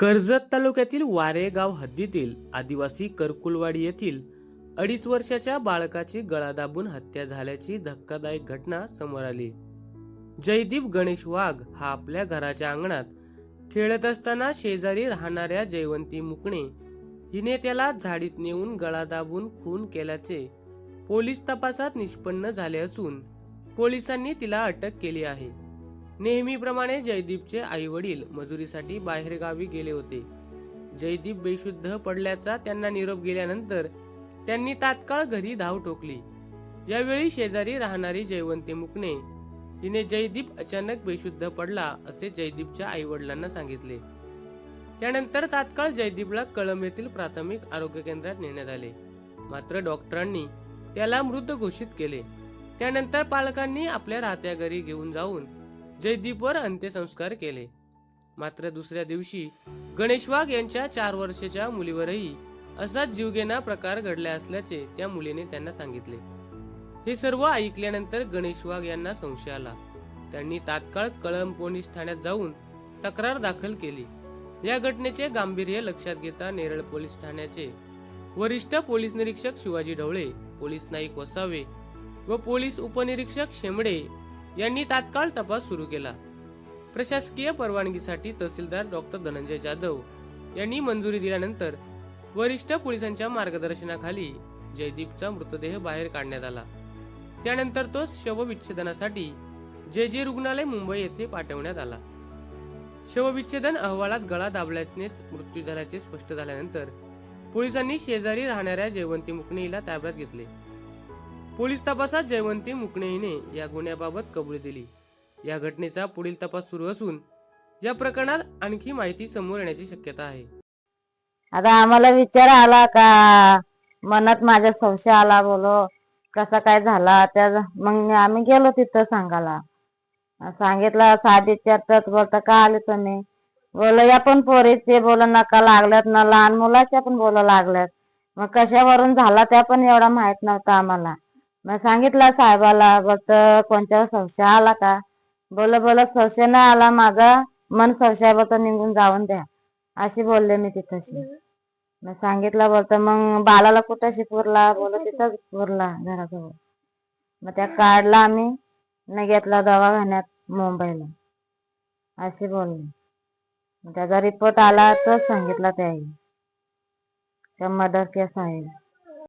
कर्जत तालुक्यातील वारेगाव हद्दीतील आदिवासी करकुलवाडी येथील अडीच वर्षाच्या बाळकाची गळा दाबून हत्या झाल्याची धक्कादायक घटना समोर आली. जयदीप गणेश वाघ हा आपल्या घराच्या अंगणात खेळत असताना शेजारी राहणाऱ्या जयवंती मुकणे हिने त्याला झाडीत नेऊन गळा दाबून खून केल्याचे पोलीस तपासात निष्पन्न झाले असून पोलिसांनी तिला अटक केली आहे. नेहमीप्रमाणे जयदीपचे आई वडील मजुरीसाठी बाहेरगावी गेले होते. जयदीप बेशुद्ध पडल्याचा त्यांना निरोप गेल्यानंतर त्यांनी तात्काळ घरी धाव ठोकली यावेळी शेजारी राहणारी जयवंती मुकणे हिने जयदीप अचानक बेशुद्ध पडला असे जयदीपच्या आई वडिलांना सांगितले. त्यानंतर तात्काळ जयदीपला कळंब येथील प्राथमिक आरोग्य केंद्रात नेण्यात आले. मात्र डॉक्टरांनी त्याला मृत घोषित केले. त्यानंतर पालकांनी आपल्या राहत्या घरी घेऊन जाऊन जयदीपवर अंत्यसंस्कार केले. मात्र दुसऱ्या दिवशी गणेश वाघ यांच्या चार वर्षाच्या मुलीवरही असाच जीवघेणा प्रकार घडला असल्याचे त्या मुलीने त्यांना सांगितले. हे सर्व ऐकल्यानंतर गणेश वाघ यांना संशय आला. त्यांनी तात्काळ कळंब पोलीस ठाण्यात जाऊन तक्रार दाखल केली. या घटनेचे गांभीर्य लक्षात घेता नेरळ पोलीस ठाण्याचे वरिष्ठ पोलीस निरीक्षक शिवाजी ढवळे पोलीस नाईक वसावे व पोलीस उपनिरीक्षक शेमडे यांनी तात्काळ तपास सुरू केला. प्रशासकीय परवानगीसाठी तहसीलदार डॉक्टर धनंजय जाधव यांनी मंजुरी दिल्यानंतर वरिष्ठ पोलिसांच्या मार्गदर्शनाखाली जयदीपचा मृतदेह बाहेर काढण्यात आला. त्यानंतर तो शवविच्छेदनासाठी जे जे रुग्णालय मुंबई येथे पाठवण्यात आला. शवविच्छेदन अहवालात गळा दाबल्यानेच मृत्यू झाल्याचे स्पष्ट झाल्यानंतर पोलिसांनी शेजारी राहणाऱ्या जयवंती मुकणे ताब्यात घेतले. पोलीस तपासात जयवंती मुकणे हिने या गुन्ह्याबाबत कबुली दिली. या घटनेचा पुढील तपास सुरू असून या प्रकरणात आणखी माहिती समोर येण्याची शक्यता आहे. आता आम्हाला विचार आला का? मनात माझ्या संशय आला बोलो. कसा काय झाला? त्या मग आम्ही गेलो तिथं सांगायला. सांगितलं साहेब विचारतात बोलता का आले तुम्ही? बोल या पण पोरीचे बोल नका लागल्यात ना लहान मुलाच्या पण बोल लागल्यात. मग कशावरून झाला त्या पण एवढा माहीत नव्हता आम्हाला. मग सांगितलं साहेबाला बोलत कोणत्या संशय आला का? बोल बोल संशय नाही आला. माझा मन संशयाबद्दल निघून जाऊन द्या. अशी बोलले मी तिथंशी मग सांगितलं बोलत मग बालाला कुठं शिकवरला बोल तिथंच पुरला घराजवळ. मग त्या काढला आम्ही न घेतला दवाखान्यात मुंबईला. अशी बोलली. मग त्याचा रिपोर्ट आला तर सांगितला त्याही. त्या मदर केस आहे